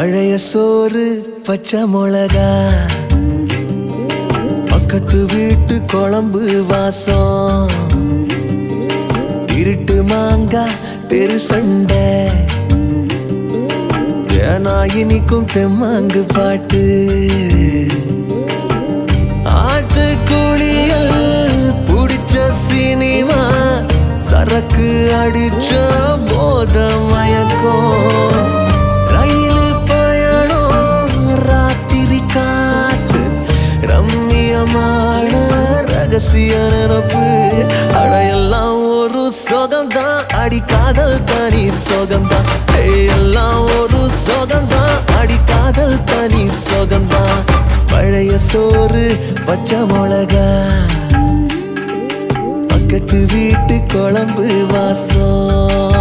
பழைய சோறு பச்சை மிளகா. பக்கத்து வீட்டு குழம்பு வாசம். இருட்டு மாங்கா தெரு சண்டை. ஏனா இனிக்கும் தெம்மாங்கு பாட்டு. ஆட்டு குளியல் பிடிச்ச சினிமா. சரக்கு அடிச்ச போத மயக்கம். ரம்மியமான ரகசிய நினப்பு. அடையெல்லாம் ஒரு சோகம்தான். அடி காதல் தனி சோகம்தான். எல்லாம் ஒரு சோகம்தான். அடி காதல் தனி சோகம்தான். பழைய சோறு பச்சை மிளகா. பக்கத்து வீட்டு குழம்பு வாசம்.